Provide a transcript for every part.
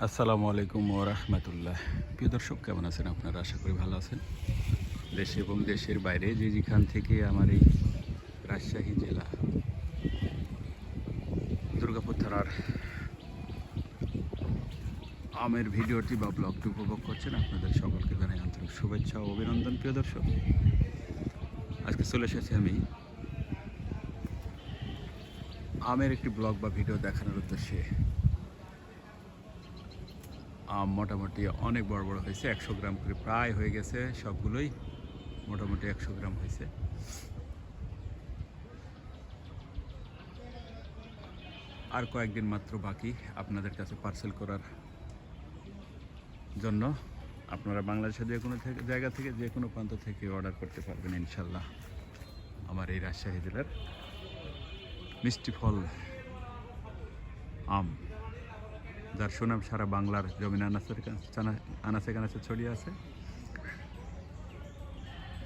আসসালামু আলাইকুম ও রহমতুল্লাহ। প্রিয় দর্শক, কেমন আছেন আপনারা? আশা করি ভালো আছেন। দেশে এবং দেশের বাইরে যে যেখান থেকে আমার এই রাজশাহী জেলা দুর্গাপুর থানার আমের ভিডিওটি বা ব্লগটি উপভোগ করছেন, আপনাদের সকলকে জানাই আন্তরিক শুভেচ্ছা ও অভিনন্দন, প্রিয় দর্শক। আজকে চলে এসেছি আমি আমের একটি ব্লগ বা ভিডিও দেখানোর উদ্দেশ্যে। আম মোটামুটি অনেক বড় বড় হয়েছে, একশো গ্রাম করে প্রায় হয়ে গেছে, সবগুলোই মোটামুটি একশো গ্রাম হয়েছে। আর কয়েকদিন মাত্র বাকি আপনাদের কাছে পার্সেল করার জন্য। আপনারা বাংলাদেশের যে কোনো জায়গা থেকে যে কোনো প্রান্ত থেকে অর্ডার করতে পারবেন ইনশাল্লাহ আমার এই রাজশাহী জেলার মিষ্টি ফল আম। যার সুনাম সারা বাংলার জমিন আনাচের কানা- আনাচে কানাচে ছড়িয়ে আছে।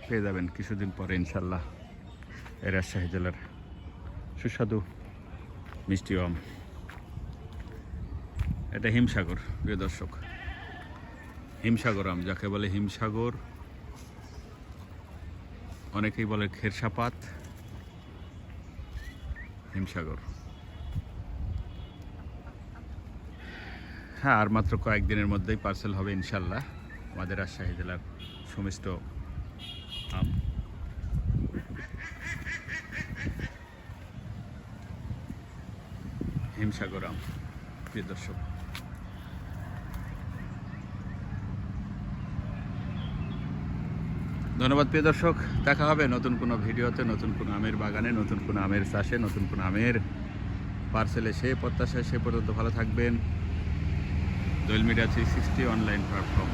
পেয়ে যাবেন কিছুদিন পরে, ইনশাল্লাহ, এই রাজশাহী জেলার সুস্বাদু মিষ্টি আম। এটা হিমসাগর, প্রিয় দর্শক। হিমসাগর আম, যাকে বলে হিমসাগর, অনেকেই বলে খেরসাপাত হিমসাগর। হ্যাঁ আর মাত্র কয়েকদিনের মধ্যেই পার্সেল হবে ইনশাল্লাহ আমাদের রাজশাহী জেলার সুমিষ্ট আম। হিমসাগর আম, প্রিয় দর্শক। ধন্যবাদ, প্রিয় দর্শক। দেখা হবে নতুন কোনো ভিডিওতে, নতুন কোনো আমের বাগানে, নতুন কোনো আমের চাষে, নতুন কোনো আমের পার্সেলে সে প্রত্যাশায় সে পর্যন্ত ভালো থাকবেন। Doyel media three sixty online platform.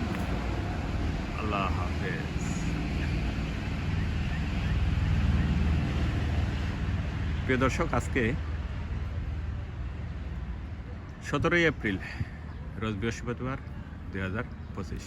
Allah হাফেজ। প্রিয় দর্শক, আজকে সতেরোই এপ্রিল, রোজ বৃহস্পতিবার দুই হাজার পঁচিশ।